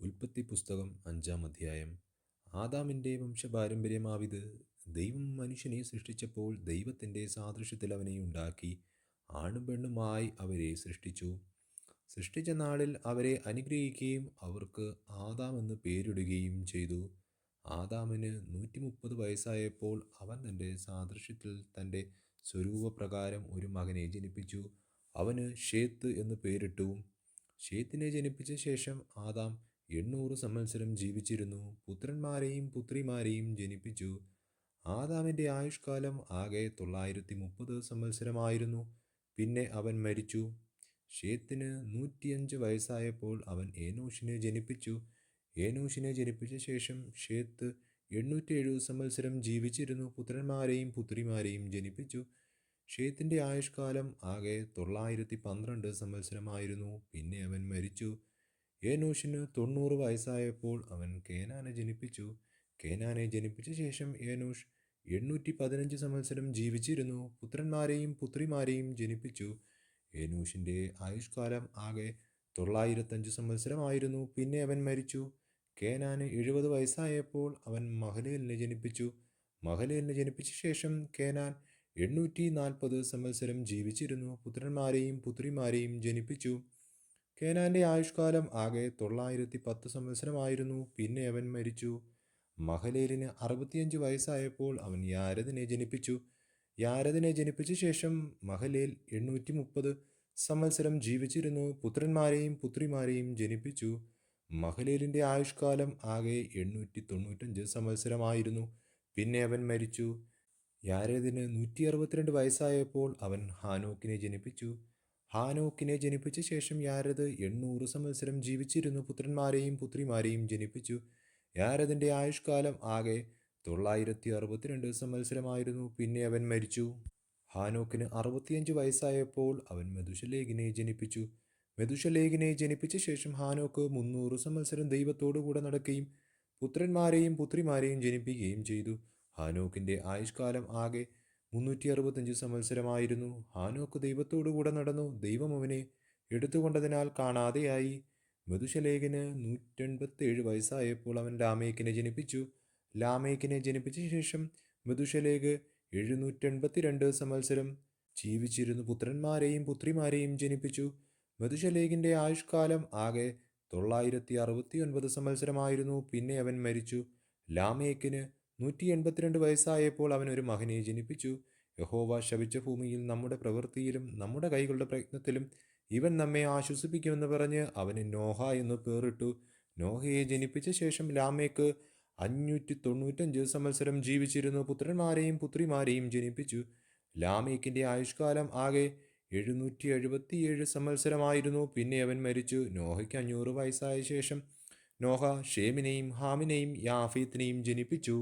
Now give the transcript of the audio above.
ഉൽപ്പത്തി പുസ്തകം അഞ്ചാം അധ്യായം. ആദാമിന്റെ വംശപാരമ്പര്യമാവിത് ദൈവം മനുഷ്യനെ സൃഷ്ടിച്ചപ്പോൾ ദൈവത്തിന്റെ സാദൃശ്യത്തിൽ അവനെ ഉണ്ടാക്കി ആണും പെണ്ണുമായി അവരെ സൃഷ്ടിച്ചു. സൃഷ്ടിച്ച നാളിൽ അവരെ അനുഗ്രഹിക്കുകയും അവർക്ക് ആദാം എന്ന് പേരിടുകയും ചെയ്തു. ആദാമിന് നൂറ്റി മുപ്പത് വയസ്സായപ്പോൾ അവൻ തന്റെ സാദൃശ്യത്തിൽ തന്റെ സ്വരൂപപ്രകാരം ഒരു മകനെ ജനിപ്പിച്ചു. അവന് ഷേത്ത് എന്ന് പേരിട്ടു. ഷേത്തിനെ ജനിപ്പിച്ച ശേഷം ആദാം എണ്ണൂറ് സംവത്സരം ജീവിച്ചിരുന്നു. പുത്രന്മാരെയും പുത്രിമാരെയും ജനിപ്പിച്ചു. ആദാമിന്റെ ആയുഷ്കാലം ആകെ തൊള്ളായിരത്തി മുപ്പത് സംവത്സരമായിരുന്നു. പിന്നെ അവൻ മരിച്ചു. ഷേത്തിന് നൂറ്റിയഞ്ച് വയസ്സായപ്പോൾ അവൻ ഏനോഷിനെ ജനിപ്പിച്ചു. ഏനോഷിനെ ജനിപ്പിച്ച ശേഷം ഷേത്ത് എണ്ണൂറ്റി എഴുപത് സംവത്സരം ജീവിച്ചിരുന്നു. പുത്രന്മാരെയും പുത്രിമാരെയും ജനിപ്പിച്ചു. ഷേത്തിന്റെ ആയുഷ്കാലം ആകെ തൊള്ളായിരത്തി പന്ത്രണ്ട് സംവത്സരമായിരുന്നു. പിന്നെ അവൻ മരിച്ചു. ഏനോഷിന് തൊണ്ണൂറ് വയസ്സായപ്പോൾ അവൻ കേനാനെ ജനിപ്പിച്ചു. കേനാനെ ജനിപ്പിച്ച ശേഷം ഏനോഷ് എണ്ണൂറ്റി പതിനഞ്ച് സംവത്സരം ജീവിച്ചിരുന്നു. പുത്രന്മാരെയും പുത്രിമാരെയും ജനിപ്പിച്ചു. ഏനൂഷിന്റെ ആയുഷ്കാലം ആകെ തൊള്ളായിരത്തഞ്ച് സംവത്സരമായിരുന്നു. പിന്നെ അവൻ മരിച്ചു. കേനാന് എഴുപത് വയസ്സായപ്പോൾ അവൻ മഹലേലിനെ ജനിപ്പിച്ചു. മഹലേലിനെ ജനിപ്പിച്ച ശേഷം കേനാൻ എണ്ണൂറ്റി നാൽപ്പത് സംവത്സരം ജീവിച്ചിരുന്നു. പുത്രന്മാരെയും പുത്രിമാരെയും ജനിപ്പിച്ചു. കേനാന്റെ ആയുഷ്കാലം ആകെ തൊള്ളായിരത്തി പത്ത് സംവത്സരമായിരുന്നു. പിന്നെ അവൻ മരിച്ചു. മഹലേലിന് അറുപത്തിയഞ്ച് വയസ്സായപ്പോൾ അവൻ യാരദിനെ ജനിപ്പിച്ചു. യാരദിനെ ജനിപ്പിച്ച ശേഷം മഹലേൽ എണ്ണൂറ്റി മുപ്പത് സംവത്സരം ജീവിച്ചിരുന്നു. പുത്രന്മാരെയും പുത്രിമാരെയും ജനിപ്പിച്ചു. മഹലേലിന്റെ ആയുഷ്കാലം ആകെ എണ്ണൂറ്റി തൊണ്ണൂറ്റഞ്ച് സംവത്സരമായിരുന്നു. പിന്നെ അവൻ മരിച്ചു. യാരദിന് നൂറ്റി അറുപത്തിരണ്ട് വയസ്സായപ്പോൾ അവൻ ഹാനോക്കിനെ ജനിപ്പിച്ചു. ഹാനോക്കിനെ ജനിപ്പിച്ച ശേഷം യാരദ് എണ്ണൂറ് സംവത്സരം ജീവിച്ചിരുന്നു. പുത്രന്മാരെയും പുത്രിമാരെയും ജനിപ്പിച്ചു. യാരദിന്റെ ആയുഷ്കാലം ആകെ തൊള്ളായിരത്തി അറുപത്തിരണ്ട് സംവത്സരമായിരുന്നു പിന്നെ അവൻ മരിച്ചു. ഹാനോക്കിന് അറുപത്തിയഞ്ച് വയസ്സായപ്പോൾ അവൻ മെതുശലേഖിനെ ജനിപ്പിച്ചു. മെതുശലേഖിനെ ജനിപ്പിച്ച ശേഷം ഹാനോക്ക് മുന്നൂറ് സംവത്സരം ദൈവത്തോടു കൂടെ നടക്കുകയും പുത്രന്മാരെയും പുത്രിമാരെയും ജനിപ്പിക്കുകയും ചെയ്തു. ഹാനോക്കിന്റെ ആയുഷ്കാലം ആകെ മുന്നൂറ്റി അറുപത്തഞ്ച് സംവത്സരമായിരുന്നു ഹാനോക്ക് ദൈവത്തോടു കൂടെ നടന്നു. ദൈവം അവനെ എടുത്തുകൊണ്ടതിനാൽ കാണാതെയായി. മധുശലേഖന് നൂറ്റെൺപത്തേഴ് വയസ്സായപ്പോൾ അവൻ ലാമേക്കിനെ ജനിപ്പിച്ചു. ലാമേക്കിനെ ജനിപ്പിച്ച ശേഷം മധുശലേഖ് എഴുന്നൂറ്റെൺപത്തിരണ്ട് സംവത്സരം ജീവിച്ചിരുന്നു. പുത്രന്മാരെയും പുത്രിമാരെയും ജനിപ്പിച്ചു. മധുശലേഖിന്റെ ആയുഷ്കാലം ആകെ തൊള്ളായിരത്തി അറുപത്തി ഒൻപത് സംവത്സരമായിരുന്നു പിന്നെ അവൻ മരിച്ചു. ലാമേക്കിന് നൂറ്റി എൺപത്തിരണ്ട് വയസ്സായപ്പോൾ അവൻ ഒരു മകനെ ജനിപ്പിച്ചു. യഹോവ ശപിച്ച ഭൂമിയിൽ നമ്മുടെ പ്രവൃത്തിയിലും നമ്മുടെ കൈകളുടെ പ്രയത്നത്തിലും ഇവൻ നമ്മെ ആശ്വസിപ്പിക്കുമെന്ന് പറഞ്ഞ് അവന് നോഹ എന്ന് പേറിട്ടു. നോഹയെ ജനിപ്പിച്ച ശേഷം ലാമേക്ക് അഞ്ഞൂറ്റി തൊണ്ണൂറ്റഞ്ച് സംവത്സരം ജീവിച്ചിരുന്നു പുത്രന്മാരെയും പുത്രിമാരെയും ജനിപ്പിച്ചു. ലാമേക്കിന്റെ ആയുഷ്കാലം ആകെ എഴുന്നൂറ്റി എഴുപത്തിയേഴ് സംവത്സരമായിരുന്നു. പിന്നെ അവൻ മരിച്ചു. നോഹയ്ക്ക് അഞ്ഞൂറ് വയസ്സായ ശേഷം നോഹ ഷേമിനെയും ഹാമിനെയും യാഫീത്തിനെയും ജനിപ്പിച്ചു.